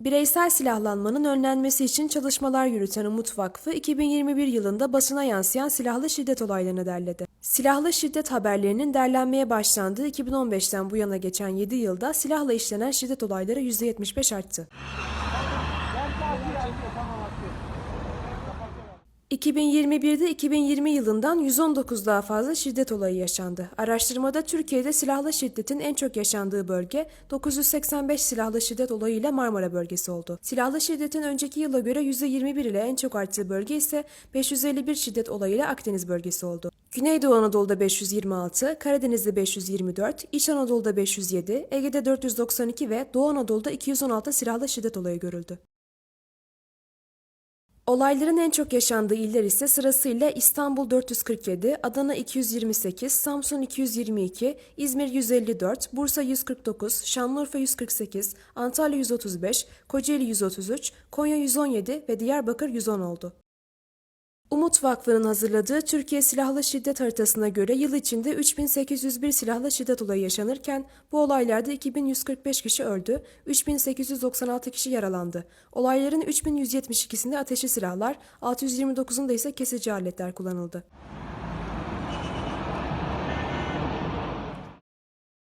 Bireysel silahlanmanın önlenmesi için çalışmalar yürüten Umut Vakfı, 2021 yılında basına yansıyan silahlı şiddet olaylarını derledi. Silahlı şiddet haberlerinin derlenmeye başlandığı 2015'ten bu yana geçen 7 yılda silahla işlenen şiddet olayları %75 arttı. 2021'de 2020 yılından 119 daha fazla şiddet olayı yaşandı. Araştırmada Türkiye'de silahlı şiddetin en çok yaşandığı bölge 985 silahlı şiddet olayıyla Marmara bölgesi oldu. Silahlı şiddetin önceki yıla göre %21 ile en çok arttığı bölge ise 551 şiddet olayıyla Akdeniz bölgesi oldu. Güneydoğu Anadolu'da 526, Karadeniz'de 524, İç Anadolu'da 507, Ege'de 492 ve Doğu Anadolu'da 216 silahlı şiddet olayı görüldü. Olayların en çok yaşandığı iller ise sırasıyla İstanbul 447, Adana 228, Samsun 222, İzmir 154, Bursa 149, Şanlıurfa 148, Antalya 135, Kocaeli 133, Konya 117 ve Diyarbakır 110 oldu. Umut Vakfı'nın hazırladığı Türkiye Silahlı Şiddet haritasına göre yıl içinde 3801 silahlı şiddet olayı yaşanırken bu olaylarda 2145 kişi öldü, 3896 kişi yaralandı. Olayların 3172'sinde ateşli silahlar, 629'unda ise kesici aletler kullanıldı.